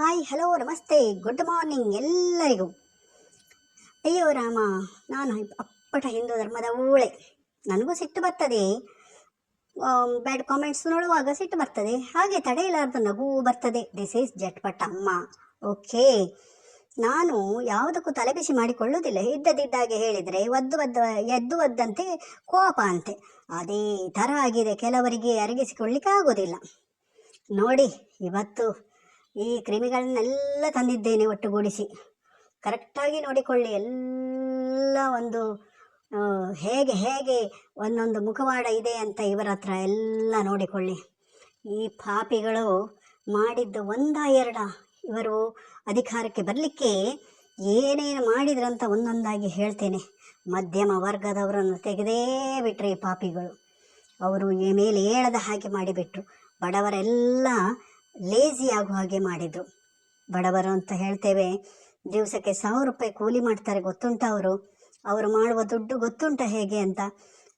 Hi hello ನಮಸ್ತೆ. Good morning ಎಲ್ಲರಿಗೂ. ಅಯ್ಯೋ, ರಾಮ, ನಾನು ಅಪ್ಪಟ ಹಿಂದೂ ಧರ್ಮದ ಊಳೆ. ನನಗೂ ಸಿಟ್ಟು ಬರ್ತದೆ. ಬ್ಯಾಡ್ ಕಾಮೆಂಟ್ಸ್ ನೋಡುವಾಗ ಸಿಟ್ಟು ಬರ್ತದೆ. ಹಾಗೆ ತಡೆಯಲಾರ್ದು ನಗು ಬರ್ತದೆ. ದಿಸ್ ಈಸ್ ಜಟ್ಪಟ್ ಅಮ್ಮ. ಓಕೆ ನಾನು ಯಾವುದಕ್ಕೂ ತಲೆಬಿಸಿ ಮಾಡಿಕೊಳ್ಳುವುದಿಲ್ಲ. ಇದ್ದದಿದ್ದಾಗೆ ಹೇಳಿದರೆ ಒದ್ದು ಒದ್ದು, ಎದ್ದು ಒದ್ದಂತೆ ಕೋಪ ಅಂತೆ. ಅದೇ ಥರ ಆಗಿದೆ. ಕೆಲವರಿಗೆ ಅರಗಿಸಿಕೊಳ್ಳಿಕ್ಕೆ ಆಗೋದಿಲ್ಲ ನೋಡಿ, ಇವತ್ತು ಈ ಕ್ರಿಮಿಗಳನ್ನೆಲ್ಲ ತಂದಿದ್ದೇನೆ ಒಟ್ಟುಗೂಡಿಸಿ. ಕರೆಕ್ಟಾಗಿ ನೋಡಿಕೊಳ್ಳಿ, ಎಲ್ಲ ಒಂದು ಹೇಗೆ ಹೇಗೆ ಒಂದೊಂದು ಮುಖವಾಡ ಇದೆ ಅಂತ ಇವರ ಹತ್ರ ಎಲ್ಲ ನೋಡಿಕೊಳ್ಳಿ. ಈ ಪಾಪಿಗಳು ಮಾಡಿದ್ದು ಒಂದ ಎರಡ ಇವರು ಅಧಿಕಾರಕ್ಕೆ ಬರಲಿಕ್ಕೆ ಏನೇನು ಮಾಡಿದ್ರಂತ ಒಂದೊಂದಾಗಿ ಹೇಳ್ತೇನೆ. ಮಧ್ಯಮ ವರ್ಗದವರನ್ನು ತೆಗೆದೇ ಬಿಟ್ಟರೆ ಈ ಪಾಪಿಗಳು. ಅವರು ಮೇಲೆ ಏಳದ ಹಾಗೆ ಮಾಡಿಬಿಟ್ರು. ಬಡವರೆಲ್ಲ ಲೇಜಿ ಆಗುವ ಹಾಗೆ ಮಾಡಿದರು. ಬಡವರು ಅಂತ ಹೇಳ್ತೇವೆ, ದಿವಸಕ್ಕೆ ಸಾವಿರ ರೂಪಾಯಿ ಕೂಲಿ ಮಾಡ್ತಾರೆ ಗೊತ್ತುಂಟ ಅವರು? ಅವರು ಮಾಡುವ ದುಡ್ಡು ಗೊತ್ತುಂಟ ಹೇಗೆ ಅಂತ?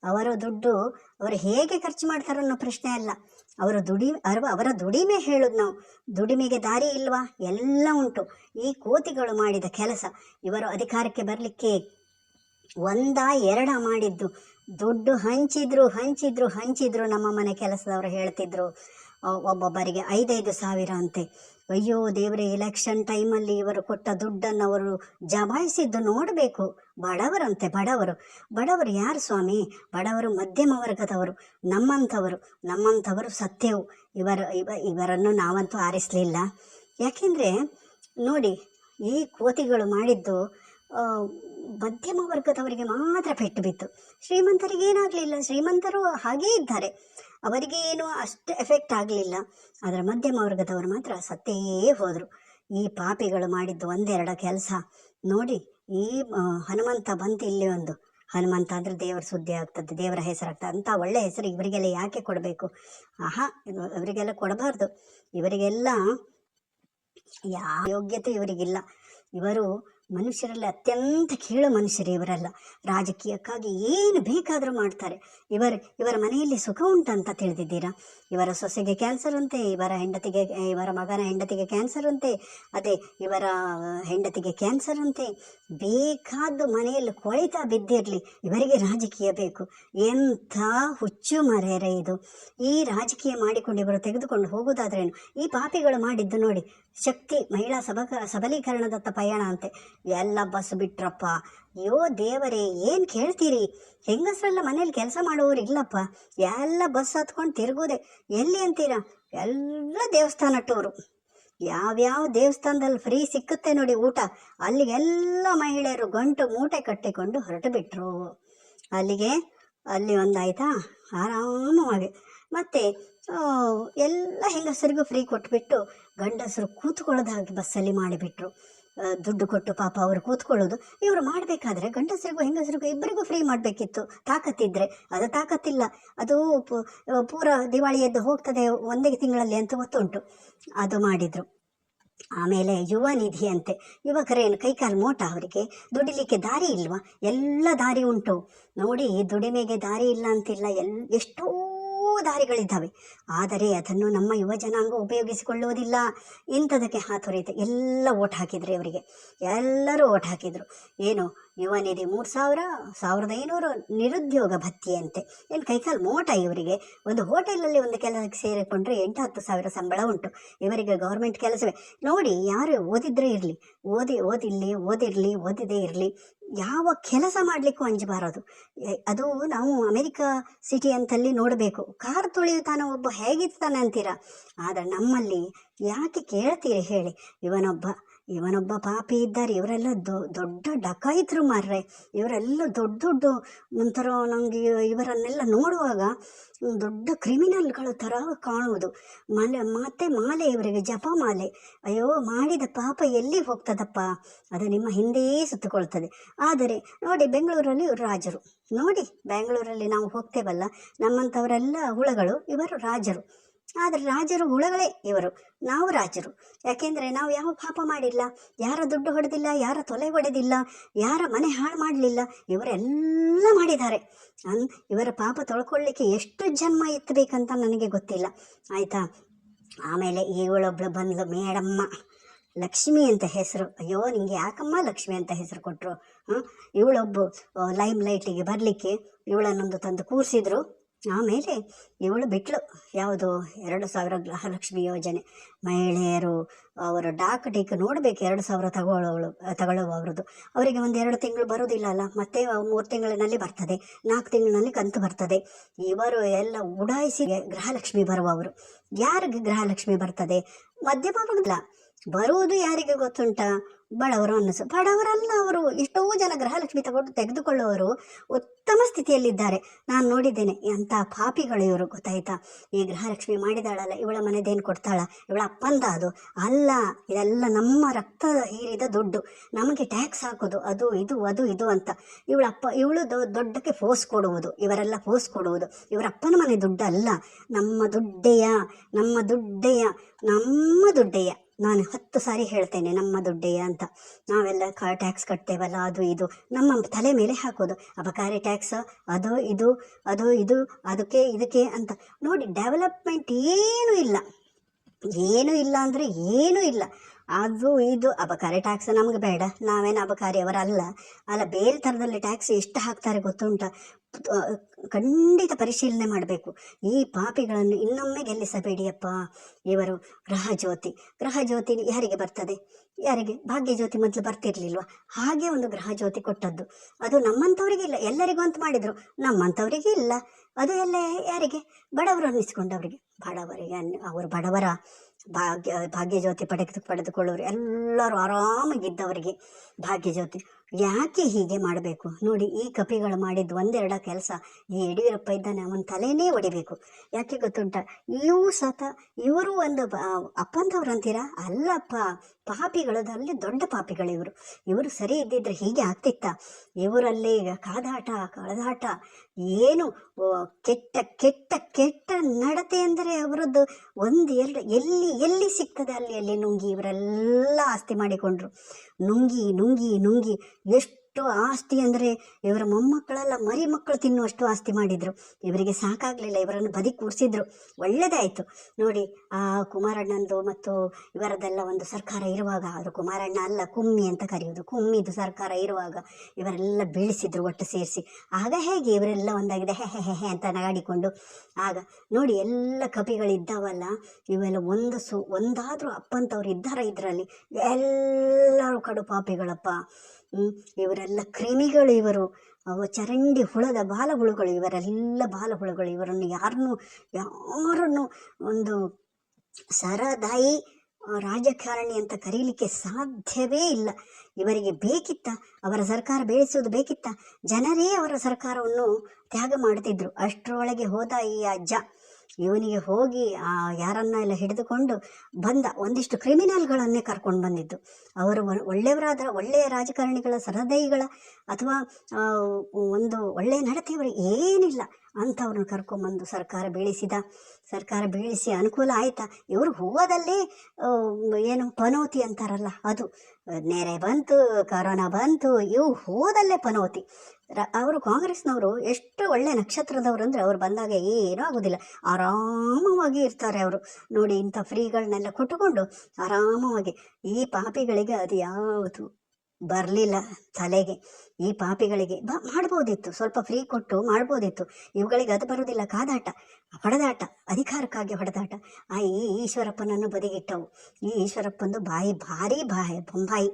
ಅವರ ದುಡ್ಡು, ಅವರು ಹೇಗೆ ಖರ್ಚು ಮಾಡ್ತಾರೆ ಅನ್ನೋ ಪ್ರಶ್ನೆ ಅಲ್ಲ. ಅವರ ದುಡಿ, ಅವರ ಅವರ ದುಡಿಮೆ ಹೇಳೋದು ನಾವು. ದುಡಿಮೆಗೆ ದಾರಿ ಇಲ್ವಾ? ಎಲ್ಲ ಉಂಟು. ಈ ಕೋತಿಗಳು ಮಾಡಿದ ಕೆಲಸ, ಇವರು ಅಧಿಕಾರಕ್ಕೆ ಬರಲಿಕ್ಕೆ ಒಂದ ಎರಡ ಮಾಡಿದ್ದು. ದುಡ್ಡು ಹಂಚಿದ್ರು ಹಂಚಿದ್ರು ಹಂಚಿದ್ರು ನಮ್ಮ ಮನೆ ಕೆಲಸದವರು ಹೇಳ್ತಿದ್ರು. ಒಬ್ಬೊಬ್ಬರಿಗೆ ಐದೈದು ಸಾವಿರ ಅಂತೆ. ಅಯ್ಯೋ ದೇವರೇ ಎಲೆಕ್ಷನ್ ಟೈಮಲ್ಲಿ ಇವರು ಕೊಟ್ಟ ದುಡ್ಡನ್ನು ಅವರು ಜಮಾಯಿಸಿದ್ದು ನೋಡಬೇಕು. ಬಡವರಂತೆ ಬಡವರು. ಬಡವರು ಯಾರು ಸ್ವಾಮಿ? ಬಡವರು ಮಧ್ಯಮ ವರ್ಗದವರು, ನಮ್ಮಂಥವರು ನಮ್ಮಂಥವರು ಸತ್ಯವು ಇವರ, ಇವ, ಇವರನ್ನು ನಾವಂತೂ ಆರಿಸಲಿಲ್ಲ. ಯಾಕೆಂದರೆ ನೋಡಿ, ಈ ಕೋತಿಗಳು ಮಾಡಿದ್ದು ಮಧ್ಯಮ ವರ್ಗದವರಿಗೆ ಮಾತ್ರ ಪೆಟ್ಟು ಬಿತ್ತು. ಶ್ರೀಮಂತರಿಗೆ ಏನಾಗಲಿಲ್ಲ? ಶ್ರೀಮಂತರು ಹಾಗೇ ಇದ್ದಾರೆ. ಅವರಿಗೆ ಏನು ಅಷ್ಟು ಎಫೆಕ್ಟ್ ಆಗಲಿಲ್ಲ. ಆದರೆ ಮಧ್ಯಮ ವರ್ಗದವರು ಮಾತ್ರ ಸತ್ತೇ ಹೋದರು. ಈ ಪಾಪಿಗಳು ಮಾಡಿದ್ದು ಒಂದೆರಡು ಕೆಲಸ. ನೋಡಿ, ಈ ಹನುಮಂತ ಬಂತು ಇಲ್ಲಿ ಒಂದು, ಹನುಮಂತ ಅಂದರೆ ದೇವರ ಸುದ್ದಿ ಆಗ್ತದೆ, ದೇವರ ಹೆಸರಾಗ್ತದೆ ಅಂತ ಒಳ್ಳೆ ಹೆಸರು ಇವರಿಗೆಲ್ಲ ಯಾಕೆ ಕೊಡಬೇಕು? ಆಹಾ ಇವರಿಗೆಲ್ಲ ಕೊಡಬಾರ್ದು. ಇವರಿಗೆಲ್ಲ ಯಾವ ಯೋಗ್ಯತೆ ಇವರಿಗಿಲ್ಲ. ಇವರು ಮನುಷ್ಯರಲ್ಲಿ ಅತ್ಯಂತ ಕೀಳು ಮನುಷ್ಯರು ಇವರೆಲ್ಲ. ರಾಜಕೀಯಕ್ಕಾಗಿ ಏನು ಬೇಕಾದರೂ ಮಾಡ್ತಾರೆ. ಇವರು, ಇವರ ಮನೆಯಲ್ಲಿ ಸುಖ ಉಂಟಂತ ತಿಳಿದಿದ್ದೀರಾ? ಇವರ ಸೊಸೆಗೆ ಕ್ಯಾನ್ಸರ್ ಅಂತೆ ಇವರ ಹೆಂಡತಿಗೆ, ಇವರ ಮಗನ ಹೆಂಡತಿಗೆ ಕ್ಯಾನ್ಸರ್ ಅಂತೆ ಅದೇ ಇವರ ಹೆಂಡತಿಗೆ ಕ್ಯಾನ್ಸರ್ ಅಂತೆ ಬೇಕಾದ್ದು ಮನೆಯಲ್ಲಿ ಕೊಳಿತಾ ಬಿದ್ದಿರಲಿ, ಇವರಿಗೆ ರಾಜಕೀಯ ಬೇಕು. ಎಂಥ ಹುಚ್ಚು ಮರೆಯರೆ ಇದು. ಈ ರಾಜಕೀಯ ಮಾಡಿಕೊಂಡು ಇವರು ತೆಗೆದುಕೊಂಡು ಹೋಗುವುದಾದ್ರೇನು ಈ ಪಾಪಿಗಳು ಮಾಡಿದ್ದು ನೋಡಿ, ಶಕ್ತಿ ಮಹಿಳಾ ಸಬಕ, ಸಬಲೀಕರಣದತ್ತ ಪಯಣ ಅಂತೆ. ಎಲ್ಲ ಬಸ್ ಬಿಟ್ರಪ್ಪ. ಅಯ್ಯೋ ದೇವರೇ, ಏನು ಕೇಳ್ತೀರಿ? ಹೆಂಗಸರೆಲ್ಲ ಮನೇಲಿ ಕೆಲಸ ಮಾಡೋರು ಇಲ್ಲಪ್ಪ. ಎಲ್ಲ ಬಸ್ ಹತ್ಕೊಂಡು ತಿರುಗೋದೆ. ಎಲ್ಲಿ ಅಂತೀರ? ಎಲ್ಲ ದೇವಸ್ಥಾನ ಟೂರು ಯಾವ್ಯಾವ ದೇವಸ್ಥಾನದಲ್ಲಿ ಫ್ರೀ ಸಿಕ್ಕುತ್ತೆ ನೋಡಿ ಊಟ. ಅಲ್ಲಿಗೆಲ್ಲ ಮಹಿಳೆಯರು ಗಂಟು ಮೂಟೆ ಕಟ್ಟಿಕೊಂಡು ಹೊರಟು ಬಿಟ್ರು ಅಲ್ಲಿಗೆ, ಅಲ್ಲಿ ಒಂದಾಯ್ತಾ? ಆರಾಮವಾಗಿ. ಮತ್ತು ಎಲ್ಲ ಹೆಂಗಸರಿಗೂ ಫ್ರೀ ಕೊಟ್ಬಿಟ್ಟು ಗಂಡಸರು ಕೂತ್ಕೊಳ್ಳೋದಾಗಿ ಬಸ್ಸಲ್ಲಿ ಮಾಡಿಬಿಟ್ರು. ದುಡ್ಡು ಕೊಟ್ಟು ಪಾಪ ಅವರು ಕೂತ್ಕೊಳ್ಳೋದು. ಇವರು ಮಾಡಬೇಕಾದ್ರೆ ಗಂಡಸರಿಗೂ ಹೆಂಗಸರಿಗೂ ಇಬ್ಬರಿಗೂ ಫ್ರೀ ಮಾಡಬೇಕಿತ್ತು. ತಾಕತ್ತಿದ್ರೆ. ಅದು ತಾಕತ್ತಿಲ್ಲ. ಅದು ಪೂರ ದಿವಾಳಿ ಎದ್ದು ಹೋಗ್ತದೆ ಒಂದೇ ತಿಂಗಳಲ್ಲಿ ಅಂತ ಗೊತ್ತುಂಟು. ಅದು ಮಾಡಿದರು. ಆಮೇಲೆ ಯುವ ನಿಧಿ ಅಂತೆ. ಯುವಕರೇನು ಕೈಕಾಲು ಮೋಟ ಅವರಿಗೆ. ದುಡಿಲಿಕ್ಕೆ ದಾರಿ ಇಲ್ವಾ? ಎಲ್ಲ ದಾರಿ ಉಂಟು. ನೋಡಿ, ದುಡಿಮೆಗೆ ದಾರಿ ಇಲ್ಲ ಅಂತಿಲ್ಲ. ಎಲ್, ಎಷ್ಟೋ ದಾರಿಗಳಿದ್ದಾವೆ. ಆದರೆ ಅದನ್ನು ನಮ್ಮ ಯುವ ಜನಾಂಗ ಉಪಯೋಗಿಸಿಕೊಳ್ಳುವುದಿಲ್ಲ. ಇಂಥದಕ್ಕೆ ಹಾತೊರೆಯುತ್ತೆ ಎಲ್ಲ ಓಟ್ ಹಾಕಿದ್ರೆ ಅವರಿಗೆ. ಎಲ್ಲರೂ ಓಟ್ ಹಾಕಿದರು. ಏನು? ಯುವ ನಿಧಿ ಮೂರು ಸಾವಿರ, ಸಾವಿರದ ಐನೂರು ನಿರುದ್ಯೋಗ ಭತ್ಯೆ ಅಂತೆ ಏನು ಕೈಕಾಲು ಮೋಟ ಇವರಿಗೆ? ಒಂದು ಹೋಟೆಲಲ್ಲಿ ಒಂದು ಕೆಲಸಕ್ಕೆ ಸೇರಿಕೊಂಡ್ರೆ ಎಂಟು ಹತ್ತು ಸಾವಿರ ಸಂಬಳ ಉಂಟು. ಇವರಿಗೆ ಗೌರ್ಮೆಂಟ್ ಕೆಲಸವೇ. ನೋಡಿ, ಯಾರು ಓದಿದ್ರೆ ಇರಲಿ, ಓದಿ, ಓದಿರಲಿ ಓದಿರಲಿ, ಓದಿದೇ ಇರಲಿ, ಯಾವ ಕೆಲಸ ಮಾಡಲಿಕ್ಕೂ ಅಂಜಬಾರದು ಅದು ನಾವು ಅಮೆರಿಕ ಸಿಟಿ ಅಂತಲ್ಲಿ ನೋಡಬೇಕು. ಕಾರ್ ತುಳಿಯುತ್ತಾನೆ ಒಬ್ಬ ಹೇಗಿರ್ತಾನೆ ಅಂತೀರ? ಆದರೆ ನಮ್ಮಲ್ಲಿ ಯಾಕೆ ಕೇಳ್ತೀರಿ ಹೇಳಿ. ಇವನೊಬ್ಬ ಇವನೊಬ್ಬ ಪಾಪಿ ಇದ್ದಾರೆ, ಇವರೆಲ್ಲ ದೊಡ್ಡ ಡಕಾಯಿತರು ಮಾರ್ರೆ. ಇವರೆಲ್ಲ ದೊಡ್ಡ ದೊಡ್ಡ ಒಂಥರ ನನಗೆ ಇವರನ್ನೆಲ್ಲ ನೋಡುವಾಗ ದೊಡ್ಡ ಕ್ರಿಮಿನಲ್ಗಳ ಥರ ಕಾಣುವುದು. ಮಾಲೆ ಮತ್ತೆ ಮಾಲೆ, ಇವರಿಗೆ ಜಪ ಮಾಲೆ. ಅಯ್ಯೋ, ಮಾಡಿದ ಪಾಪ ಎಲ್ಲಿ ಹೋಗ್ತದಪ್ಪ? ಅದು ನಿಮ್ಮ ಹಿಂದೆಯೇ ಸುತ್ತಕೊಳ್ತದೆ. ಆದರೆ ನೋಡಿ, ಬೆಂಗಳೂರಲ್ಲಿ ರಾಜರು. ನೋಡಿ, ಬೆಂಗಳೂರಲ್ಲಿ ನಾವು ಹೋಗ್ತೇವಲ್ಲ, ನಮ್ಮಂಥವರೆಲ್ಲ ಹುಳಗಳು, ಇವರು ರಾಜರು. ಆದರೆ ರಾಜರು ಹುಳಗಳೇ ಇವರು. ನಾವು ರಾಜರು. ಯಾಕೆಂದರೆ ನಾವು ಯಾವ ಪಾಪ ಮಾಡಿಲ್ಲ, ಯಾರ ದುಡ್ಡು ಹೊಡೆದಿಲ್ಲ, ಯಾರ ತೊಲೆ ಹೊಡೆದಿಲ್ಲ, ಯಾರ ಮನೆ ಹಾಳು ಮಾಡಲಿಲ್ಲ, ಇವರೆಲ್ಲ ಮಾಡಿದ್ದಾರೆ. ಅನ್, ಇವರ ಪಾಪ ತೊಳ್ಕೊಳ್ಳಿಕ್ಕೆ ಎಷ್ಟು ಜನ್ಮ ಎತ್ತಬೇಕಂತ ನನಗೆ ಗೊತ್ತಿಲ್ಲ. ಆಯಿತಾ? ಆಮೇಲೆ ಇವಳೊಬ್ಳು ಬಂದ್ಲು ಮೇಡಮ್ಮ. ಲಕ್ಷ್ಮಿ ಅಂತ ಹೆಸರು. ಅಯ್ಯೋ, ನಿಂಗೆ ಯಾಕಮ್ಮ ಲಕ್ಷ್ಮಿ ಅಂತ ಹೆಸರು ಕೊಟ್ಟರು ಇವಳೊಬ್ಬ ಲೈಮ್ ಲೈಟಿಗೆ ಬರಲಿಕ್ಕೆ ಇವಳನ್ನೊಂದು ತಂದು ಕೂರಿಸಿದ್ರು. ಆಮೇಲೆ ಇವಳು ಬಿಟ್ಲು. ಯಾವುದು? ಎರಡು ಸಾವಿರ ಗೃಹಲಕ್ಷ್ಮಿ ಯೋಜನೆ. ಮಹಿಳೆಯರು ಅವರು ಡಾಕ್ ಟಿಕ್ ನೋಡಬೇಕು. ಎರಡು ಸಾವಿರ ತಗೊಳ್ಳೋಳು, ತಗೊಳ್ಳುವವ್ರದ್ದು. ಅವರಿಗೆ ಒಂದು ಎರಡು ತಿಂಗಳು ಬರೋದಿಲ್ಲ ಅಲ್ಲ? ಮತ್ತೆ ಮೂರು ತಿಂಗಳಿನಲ್ಲಿ ಬರ್ತದೆ, ನಾಲ್ಕು ತಿಂಗಳಿನಲ್ಲಿ ಕಂತು ಬರ್ತದೆ. ಇವರು ಎಲ್ಲ ಉಡಾಯಿಸಿ ಗೃಹಲಕ್ಷ್ಮಿ ಬರುವವರು. ಯಾರಿಗೆ ಗೃಹಲಕ್ಷ್ಮಿ ಬರ್ತದೆ? ಮಧ್ಯಮ ಬರುವುದು ಯಾರಿಗೆ ಗೊತ್ತುಂಟ? ಬಡವರು ಅನ್ನಿಸು ಬಡವರಲ್ಲ ಅವರು. ಎಷ್ಟೋ ಜನ ಗೃಹಲಕ್ಷ್ಮಿ ತಗೊಂಡು ತೆಗೆದುಕೊಳ್ಳುವವರು ಉತ್ತಮ ಸ್ಥಿತಿಯಲ್ಲಿದ್ದಾರೆ. ನಾನು ನೋಡಿದ್ದೇನೆ, ಎಂಥ ಪಾಪಿಗಳು ಇವರು, ಗೊತ್ತಾಯ್ತಾ? ಈ ಗೃಹಲಕ್ಷ್ಮಿ ಮಾಡಿದಾಳಲ್ಲ, ಇವಳ ಮನೆದೇನು ಕೊಡ್ತಾಳ? ಇವಳ ಅಪ್ಪಂದ ಅದು. ಅಲ್ಲ, ಇದೆಲ್ಲ ನಮ್ಮ ರಕ್ತ ಹೀರಿದ ದುಡ್ಡು. ನಮಗೆ ಟ್ಯಾಕ್ಸ್ ಹಾಕೋದು, ಅದು, ಇದು ಅದು, ಇದು ಅಂತ. ಇವಳ ಅಪ್ಪ, ಇವಳು ದೊಡ್ಡಕ್ಕೆ ಫೋರ್ಸ್ ಕೊಡುವುದು, ಇವರೆಲ್ಲ ಫೋರ್ಸ್ ಕೊಡುವುದು. ಇವರ ಅಪ್ಪನ ಮನೆ ದುಡ್ಡು ಅಲ್ಲ ನಮ್ಮ ದುಡ್ಡೆಯ ನಮ್ಮ ದುಡ್ಡೆಯ ನಮ್ಮ ದುಡ್ಡೆಯ. ನಾನು ಹತ್ತು ಸಾರಿ ಹೇಳ್ತೇನೆ, ನಮ್ಮ ದುಡ್ಡೆಯ ಅಂತ. ನಾವೆಲ್ಲ ಕ ಟ್ಯಾಕ್ಸ್ ಕಟ್ತೇವಲ್ಲ, ಅದು ಇದು. ನಮ್ಮ ತಲೆ ಮೇಲೆ ಹಾಕೋದು. ಅಬಕಾರಿ ಟ್ಯಾಕ್ಸ್ ಅದು ಇದು ಅದು ಇದು, ಅದಕ್ಕೆ ಇದಕ್ಕೆ ಅಂತ. ನೋಡಿ ಡೆವಲಪ್ಮೆಂಟ್ ಏನೂ ಇಲ್ಲ. ಏನೂ ಇಲ್ಲ ಅಂದರೆ ಏನೂ ಇಲ್ಲ. ಅದು ಇದು, ಅಬಕಾರಿ ಟ್ಯಾಕ್ಸ್ ನಮ್ಗೆ ಬೇಡ. ನಾವೇನು ಅಬಕಾರಿ ಅವರಲ್ಲ ಅಲ್ಲ, ಬೇರೆ ಥರದಲ್ಲಿ ಟ್ಯಾಕ್ಸ್ ಎಷ್ಟು ಹಾಕ್ತಾರೆ ಗೊತ್ತುಂಟ? ಖಂಡಿತ ಪರಿಶೀಲನೆ ಮಾಡಬೇಕು. ಈ ಪಾಪಿಗಳನ್ನು ಇನ್ನೊಮ್ಮೆ ಗೆಲ್ಲಿಸಬೇಡಿಯಪ್ಪ ಇವರು. ಗ್ರಹಜ್ಯೋತಿ ಗ್ರಹಜ್ಯೋತಿ ಯಾರಿಗೆ ಬರ್ತದೆ? ಯಾರಿಗೆ? ಭಾಗ್ಯಜ್ಯೋತಿ ಮೊದಲು ಬರ್ತಿರ್ಲಿಲ್ವಾ? ಹಾಗೆ ಒಂದು ಗ್ರಹಜ್ಯೋತಿ ಕೊಟ್ಟದ್ದು. ಅದು ನಮ್ಮಂಥವರಿಗೆ ಇಲ್ಲ. ಎಲ್ಲರಿಗೂ ಅಂತ ಮಾಡಿದರು. ನಮ್ಮಂಥವರಿಗೆ ಇಲ್ಲ. ಅದು ಎಲ್ಲ ಯಾರಿಗೆ? ಬಡವರು ಅನ್ನಿಸ್ಕೊಂಡವರಿಗೆ. ಬಡವರಿಗೆ ಅನ್ ಅವರು ಬಡವರ. ಭಾಗ್ಯ, ಭಾಗ್ಯಜ್ಯೋತಿ ಪಡೆದು ಪಡೆದುಕೊಳ್ಳೋರು ಎಲ್ಲರೂ ಆರಾಮಾಗಿದ್ದವರಿಗೆ ಭಾಗ್ಯಜ್ಯೋತಿ. ಯಾಕೆ ಹೀಗೆ ಮಾಡಬೇಕು? ನೋಡಿ, ಈ ಕಪಿಗಳು ಮಾಡಿದ್ದು ಒಂದೆರಡ ಕೆಲಸ. ಈ ಯಡಿಯೂರಪ್ಪ ಇದ್ದಾನೆ, ಅವನ ತಲೆನೇ ಹೊಡಿಬೇಕು ಯಾಕೆ ಗೊತ್ತುಂಟ? ಇವು ಸತ, ಇವರು ಒಂದು ಅಪ್ಪಂತವ್ರಂತೀರಾ ಅಲ್ಲಪ್ಪ ಪಾಪಿಗಳದಲ್ಲಿ ದೊಡ್ಡ ಪಾಪಿಗಳಿವರು ಇವರು. ಸರಿ ಇದ್ದಿದ್ರೆ ಹೀಗೆ ಆಗ್ತಿತ್ತ? ಇವರಲ್ಲಿ ಕಾದಾಟ, ಕಳದಾಟ, ಏನು ಕೆಟ್ಟ ಕೆಟ್ಟ ಕೆಟ್ಟ ನಡತೆ ಅಂದರೆ ಅವರದ್ದು ಒಂದು, ಎರಡು, ಎಲ್ಲಿ ಎಲ್ಲಿ ಸಿಗ್ತದೆ ಅಲ್ಲಿ ಅಲ್ಲಿ ನುಂಗಿ ಇವರೆಲ್ಲ ಆಸ್ತಿ ಮಾಡಿಕೊಂಡ್ರು. ನುಂಗಿ ನುಂಗಿ ನುಂಗಿ ಎಷ್ಟು ಆಸ್ತಿ ಅಂದರೆ ಇವರ ಮೊಮ್ಮಕ್ಕಳೆಲ್ಲ ಮರಿ ಮಕ್ಕಳು ತಿನ್ನುವಷ್ಟು ಆಸ್ತಿ ಮಾಡಿದರು. ಇವರಿಗೆ ಸಾಕಾಗಲಿಲ್ಲ, ಇವರನ್ನು ಬದಿ ಕೂಡಿಸಿದ್ರು ಒಳ್ಳೆಯದಾಯಿತು ನೋಡಿ, ಆ ಕುಮಾರಣ್ಣಂದು ಮತ್ತು ಇವರದೆಲ್ಲ ಒಂದು ಸರ್ಕಾರ ಇರುವಾಗ, ಅದು ಕುಮಾರಣ್ಣ ಅಲ್ಲ, ಕುಮ್ಮಿ ಅಂತ ಕರೆಯೋದು ಕುಮ್ಮಿದು ಸರ್ಕಾರ ಇರುವಾಗ ಇವರೆಲ್ಲ ಬೀಳಿಸಿದ್ರು ಒಟ್ಟು ಸೇರಿಸಿ. ಆಗ ಹೇಗೆ ಇವರೆಲ್ಲ ಒಂದಾಗಿದೆ ಹೆ ಹೆ ಹೆ ಅಂತ ನಗಾಡಿಕೊಂಡು. ಆಗ ನೋಡಿ, ಎಲ್ಲ ಕಪಿಗಳಿದ್ದಾವಲ್ಲ, ಇವೆಲ್ಲ ಒಂದು ಸು, ಒಂದಾದರೂ ಅಪ್ಪಂತವ್ರು ಇದ್ದಾರ ಇದರಲ್ಲಿ? ಎಲ್ಲರೂ ಕಡು ಪಾಪಿಗಳಪ್ಪ. ಇವರೆಲ್ಲ ಕ್ರಿಮಿಗಳು ಇವರು. ಅವು ಚರಂಡಿ ಹುಳದ ಬಾಲಹುಳುಗಳು, ಇವರೆಲ್ಲ ಬಾಲಹುಳುಗಳು. ಇವರನ್ನು ಯಾರನ್ನು ಯಾರನ್ನು ಒಂದು ಸರದಾಯಿ ರಾಜಕಾರಣಿ ಅಂತ ಕರೀಲಿಕ್ಕೆ ಸಾಧ್ಯವೇ ಇಲ್ಲ. ಇವರಿಗೆ ಬೇಕಿತ್ತ, ಅವರ ಸರ್ಕಾರ ಬೆಳೆಸುವುದು ಬೇಕಿತ್ತ, ಜನರೇ ಅವರ ಸರ್ಕಾರವನ್ನು ತ್ಯಾಗ ಮಾಡ್ತಿದ್ರು. ಅಷ್ಟರೊಳಗೆ ಹೋದ ಈ ಅಜ್ಜ ಇವನಿಗೆ ಹೋಗಿ, ಆ, ಯಾರನ್ನ ಎಲ್ಲ ಹಿಡಿದುಕೊಂಡು ಬಂದ ಒಂದಿಷ್ಟು ಕ್ರಿಮಿನಲ್ಗಳನ್ನೇ ಕರ್ಕೊಂಡು ಬಂದಿದ್ದು. ಅವರು ಒಳ್ಳೆಯವರಾದ ಒಳ್ಳೆಯ ರಾಜಕಾರಣಿಗಳ ಸರದೈಗಳ ಅಥವಾ ಒಂದು ಒಳ್ಳೆಯ ನಡತೆಯವರು ಏನಿಲ್ಲ ಅಂಥವ್ರನ್ನ ಕರ್ಕೊಂಬಂದು ಸರ್ಕಾರ ಬೀಳಿಸಿದ. ಸರ್ಕಾರ ಬೀಳಿಸಿ ಅನುಕೂಲ ಆಯಿತಾ? ಇವರು ಹೋಗೋದಲ್ಲೇ ಏನು ಪನೋತಿ ಅಂತಾರಲ್ಲ ಅದು. ನೆರೆ ಬಂತು, ಕರೋನಾ ಬಂತು ಇವು ಹೋದಲ್ಲೇ ಪನೋತಿ. ಅವರು ಕಾಂಗ್ರೆಸ್ನವರು ಎಷ್ಟು ಒಳ್ಳೆ ನಕ್ಷತ್ರದವರು ಅಂದರೆ ಅವ್ರು ಬಂದಾಗ ಏನೂ ಆಗೋದಿಲ್ಲ. ಆರಾಮವಾಗಿ ಇರ್ತಾರೆ ಅವರು. ನೋಡಿ, ಇಂಥ ಫ್ರೀಗಳನ್ನೆಲ್ಲ ಕೊಟ್ಟುಕೊಂಡು ಆರಾಮವಾಗಿ ಈ ಪಾಪಿಗಳಿಗೆ ಅದು ಯಾವುದು ಬರಲಿಲ್ಲ ತಲೆಗೆ. ಈ ಪಾಪಿಗಳಿಗೆ ಬ, ಮಾಡ್ಬೋದಿತ್ತು. ಸ್ವಲ್ಪ ಫ್ರೀ ಕೊಟ್ಟು ಮಾಡ್ಬೋದಿತ್ತು. ಇವುಗಳಿಗೆ ಅದು ಬರುವುದಿಲ್ಲ. ಕಾದಾಟ ಹೊಡೆದಾಟ ಅಧಿಕಾರಕ್ಕಾಗಿ ಹೊಡೆದಾಟ. ಆ ಈ ಈಶ್ವರಪ್ಪನನ್ನು ಬದಿಗಿಟ್ಟವು. ಈ ಈಶ್ವರಪ್ಪಂದು ಬಾಯಿ ಭಾರಿ ಬಾಯಿ, ಬೊಂಬಾಯಿ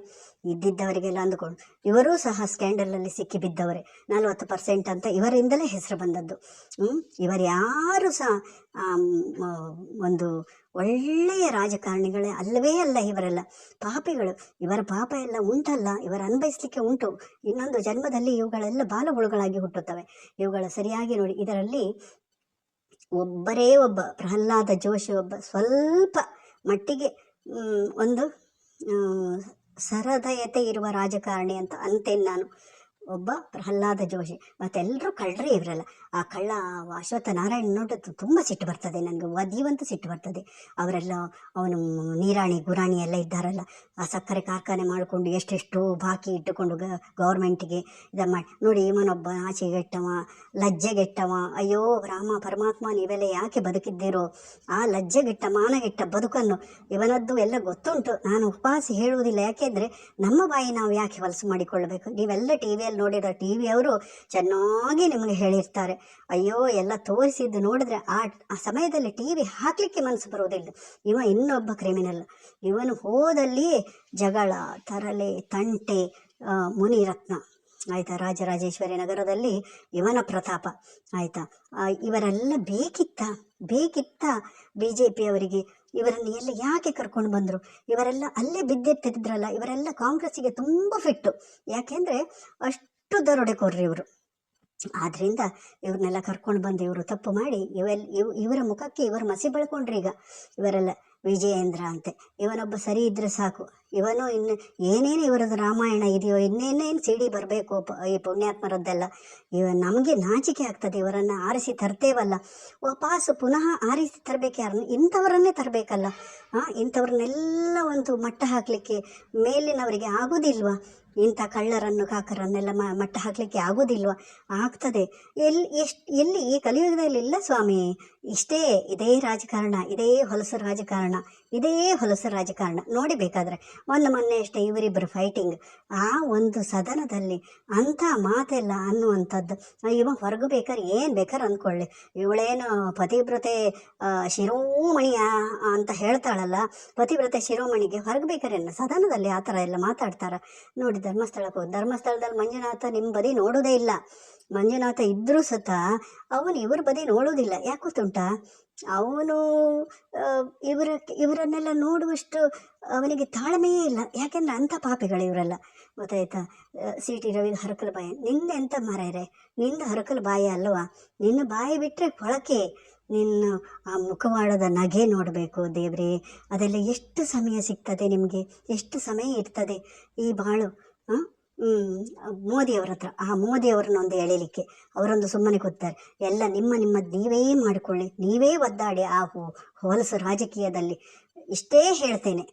ಇದ್ದಿದ್ದವರಿಗೆಲ್ಲ ಅಂದುಕೊಂಡು. ಇವರೂ ಸಹ ಸ್ಕ್ಯಾಂಡಲಲ್ಲಿ ಸಿಕ್ಕಿ ಬಿದ್ದವರೇ. ನಲವತ್ತು ಪರ್ಸೆಂಟ್ ಅಂತ ಇವರಿಂದಲೇ ಹೆಸರು ಬಂದದ್ದು? ಇವರು ಯಾರು ಸಹ ಒಂದು ಒಳ್ಳೆಯ ರಾಜಕಾರಣಿಗಳೇ ಅಲ್ಲವೇ ಅಲ್ಲ ಇವರೆಲ್ಲ. ಪಾಪಿಗಳು, ಇವರ ಪಾಪ ಎಲ್ಲ ಉಂಟಲ್ಲ, ಇವರ ಅನ್ಭವಿಸ್ಲಿಕ್ಕೆ ಉಂಟು. ಇನ್ನೊಂದು ಜನ್ಮದಲ್ಲಿ ಇವುಗಳೆಲ್ಲ ಬಾಲಹುಳುಗಳಾಗಿ ಹುಟ್ಟುತ್ತವೆ. ಇವುಗಳ ಸರಿಯಾಗಿ ನೋಡಿ, ಇದರಲ್ಲಿ ಒಬ್ಬರೇ ಒಬ್ಬ, ಪ್ರಹ್ಲಾದ ಜೋಶಿ ಒಬ್ಬ, ಸ್ವಲ್ಪ ಮಟ್ಟಿಗೆ ಒಂದು ಸರದಯತೆ ಇರುವ ರಾಜಕಾರಣಿ ಅಂತ ಅಂತೇನೆ ನಾನು. ಒಬ್ಬ ಪ್ರಹ್ಲಾದ ಜೋಶಿ. ಮತ್ತೆಲ್ಲರೂ ಕಳ್ಳರೇ ಇವರಲ್ಲ. ಆ ಕಳ್ಳ ಅಶ್ವತ್ಥ ನಾರಾಯಣ ನೋಡೋದು ತುಂಬ ಸಿಟ್ಟು ಬರ್ತದೆ ನನಗೆ. ವದಿವಂತ ಸಿಟ್ಟು ಬರ್ತದೆ. ಅವರೆಲ್ಲ ಅವನು ನೀರಾಣಿ, ಗುರಾಣಿ ಎಲ್ಲ ಇದ್ದಾರಲ್ಲ. ಆ ಸಕ್ಕರೆ ಕಾರ್ಖಾನೆ ಮಾಡಿಕೊಂಡು ಎಷ್ಟೆಷ್ಟು ಬಾಕಿ ಇಟ್ಟುಕೊಂಡು ಗೌರ್ಮೆಂಟ್ಗೆ ಇದು ಮಾಡಿ, ನೋಡಿ ಇವನೊಬ್ಬ ಆಚೆಗೆಟ್ಟವ, ಲಜ್ಜೆಗೆಟ್ಟವ. ಅಯ್ಯೋ ರಾಮ ಪರಮಾತ್ಮ, ನೀವೆಲ್ಲ ಯಾಕೆ ಬದುಕಿದ್ದೀರೋ? ಆ ಲಜ್ಜೆಗೆಟ್ಟ, ಮಾನಗೆಟ್ಟ ಬದುಕನ್ನು ಇವನದ್ದು ಎಲ್ಲ ಗೊತ್ತುಂಟು. ನಾನು ಉಪವಾಸ ಹೇಳುವುದಿಲ್ಲ. ಯಾಕೆಂದರೆ ನಮ್ಮ ಬಾಯಿ ನಾವು ಯಾಕೆ ಹೊಲಸು ಮಾಡಿಕೊಳ್ಳಬೇಕು? ನೀವೆಲ್ಲ ಟಿ ವಿಯಲ್ಲಿ ನೋಡಿರೋ ಟಿ ವಿಯವರು ಚೆನ್ನಾಗಿ ನಿಮಗೆ ಹೇಳಿರ್ತಾರೆ. ಅಯ್ಯೋ, ಎಲ್ಲ ತೋರಿಸಿದ್ದು ನೋಡಿದ್ರೆ ಆ ಆ ಸಮಯದಲ್ಲಿ ಟಿ ವಿ ಹಾಕಲಿಕ್ಕೆ ಮನಸ್ಸು ಬರುವುದಿಲ್ಲ. ಇವ ಇನ್ನೊಬ್ಬ ಕ್ರಿಮಿನಲ್. ಇವನು ಹೋದಲ್ಲಿ ಜಗಳ, ತರಲೆ, ತಂಟೆ ಮುನಿರತ್ನ. ಆಯಿತಾ? ರಾಜರಾಜೇಶ್ವರಿ ನಗರದಲ್ಲಿ ಇವನ ಪ್ರತಾಪ. ಆಯಿತಾ? ಇವರೆಲ್ಲ ಬೇಕಿತ್ತ? ಬೇಕಿತ್ತ? ಬಿ ಜೆ ಪಿಯವರಿಗೆ ಇವರನ್ನು ಎಲ್ಲ ಯಾಕೆ ಕರ್ಕೊಂಡು ಬಂದರು? ಇವರೆಲ್ಲ ಅಲ್ಲೇ ಬಿದ್ದೆತ್ತಿದ್ರಲ್ಲ ಇವರೆಲ್ಲ ಕಾಂಗ್ರೆಸ್ಸಿಗೆ ತುಂಬ ಫಿಟ್ಟು. ಯಾಕೆಂದರೆ ಅಷ್ಟು ದರೋಡೆಕೋರ್ರಿ ಇವರು. ಆದ್ದರಿಂದ ಇವ್ರನ್ನೆಲ್ಲ ಕರ್ಕೊಂಡು ಬಂದು ಇವರು ತಪ್ಪು ಮಾಡಿ ಇವೆಲ್ಲ ಇವ್ ಇವರ ಮುಖಕ್ಕೆ ಇವರು ಮಸಿ ಬಳ್ಕೊಂಡ್ರಿ ಈಗ ಇವರೆಲ್ಲ ವಿಜಯೇಂದ್ರ ಅಂತೆ. ಇವನೊಬ್ಬ ಸರಿ ಇದ್ರೆ ಸಾಕು. ಇವನು ಇನ್ನು ಏನೇನು ಇವರದ್ದು ರಾಮಾಯಣ ಇದೆಯೋ, ಇನ್ನೇನೇನು ಸಿಡಿ ಬರಬೇಕು ಈ ಪುಣ್ಯಾತ್ಮರದ್ದೆಲ್ಲ. ಇವ ನಮಗೆ ನಾಚಿಕೆ ಆಗ್ತದೆ, ಇವರನ್ನು ಆರಿಸಿ ತರ್ತೇವಲ್ಲ. ವಾಪಸ್ಸು ಪುನಃ ಆರಿಸಿ ತರಬೇಕು ಯಾರನ್ನು? ಇಂಥವರನ್ನೇ ತರಬೇಕಲ್ಲ. ಇಂಥವ್ರನ್ನೆಲ್ಲ ಒಂದು ಮಟ್ಟ ಹಾಕಲಿಕ್ಕೆ ಮೇಲಿನವರಿಗೆ ಆಗೋದಿಲ್ವಾ? ಇಂಥ ಕಳ್ಳರನ್ನು ಕಾಕರನ್ನೆಲ್ಲ ಮಟ್ಟ ಹಾಕಲಿಕ್ಕೆ ಆಗೋದಿಲ್ವ? ಆಗ್ತದೆ. ಎಲ್ಲಿ ಎಷ್ಟು, ಎಲ್ಲಿ ಈ ಕಲಿಯುಗದಲ್ಲಿ ಇಲ್ಲ ಸ್ವಾಮಿ. ಇಷ್ಟೇ ಇದೇ ರಾಜಕಾರಣ, ಇದೇ ಹೊಲಸು ರಾಜಕಾರಣ, ಇದೇ ಹೊಲಸು ರಾಜಕಾರಣ. ನೋಡಿಬೇಕಾದ್ರೆ ಮೊನ್ನೆ ಮೊನ್ನೆ ಅಷ್ಟೇ ಇವರಿಬ್ಬರು ಫೈಟಿಂಗ್ ಆ ಒಂದು ಸದನದಲ್ಲಿ ಅಂಥ ಮಾತೆಲ್ಲ ಅನ್ನುವಂಥದ್ದು ಇವ ಹೊರಗೆ ಬೇಕಾದ್ರೆ ಏನು ಬೇಕಾದ್ರೆ ಅಂದ್ಕೊಳ್ಳಿ. ಇವಳೇನು ಪತಿವ್ರತೆ ಶಿರೋಮಣಿಯ ಅಂತ ಹೇಳ್ತಾಳಲ್ಲ, ಪತಿವ್ರತೆ ಶಿರೋಮಣಿಗೆ ಹೊರಗೆ ಬೇಕಾದ್ರೆ ಸದನದಲ್ಲಿ ಆ ಥರ ಎಲ್ಲ ಮಾತಾಡ್ತಾರೆ? ನೋಡಿ ಧರ್ಮಸ್ಥಳಕ್ಕೆ. ಹೋಗಿ ಧರ್ಮಸ್ಥಳದಲ್ಲಿ ಮಂಜುನಾಥ ನಿಮ್ಮ ಬದಿ ನೋಡೋದೇ ಇಲ್ಲ. ಮಂಜುನಾಥ ಇದ್ದರೂ ಸತ ಅವನು ಇವ್ರ ಬದಿ ನೋಡೋದಿಲ್ಲ. ಯಾಕೆ ಗೊತ್ತುಂಟಾ ಅವನು ಇವರ, ಇವರನ್ನೆಲ್ಲ ನೋಡುವಷ್ಟು ಅವನಿಗೆ ತಾಳ್ಮೆಯೇ ಇಲ್ಲ. ಯಾಕೆಂದ್ರೆ ಅಂಥ ಪಾಪಿಗಳು ಇವರೆಲ್ಲ. ಗೊತ್ತಾಯ್ತಾ? ಸಿ ಟಿ ರವಿ ಹರಕಲು ಬಾಯಿ. ನಿಂದ ಎಂತ ಮಾರಾಯರೆ ನಿಂದ ಹರಕಲು ಬಾಯಿ ಅಲ್ವಾ? ನಿನ್ನ ಬಾಯಿ ಬಿಟ್ಟರೆ ಕೊಳಕೆ. ನಿನ್ನ ಆ ಮುಖವಾಡದ ನಗೆ ನೋಡಬೇಕು ದೇವ್ರಿ. ಅದೆಲ್ಲ ಎಷ್ಟು ಸಮಯ ಸಿಗ್ತದೆ ನಿಮಗೆ? ಎಷ್ಟು ಸಮಯ ಇರ್ತದೆ? ಈ ಬಾಳು. ಮೋದಿಯವರ ಹತ್ರ, ಆ ಮೋದಿಯವರನ್ನ ಒಂದು ಎಳಿಲಿಕ್ಕೆ ಅವರೊಂದು ಸುಮ್ಮನೆ ಕೂತಾರೆ ಎಲ್ಲ ನಿಮ್ಮ ನಿಮ್ಮ ನೀವೇ ಮಾಡಿಕೊಳ್ಳಿ, ನೀವೇ ಒದ್ದಾಡಿ ಆ ಹೊಲಸು ರಾಜಕೀಯದಲ್ಲಿ. ಇಷ್ಟೇ ಹೇಳ್ತೇನೆ.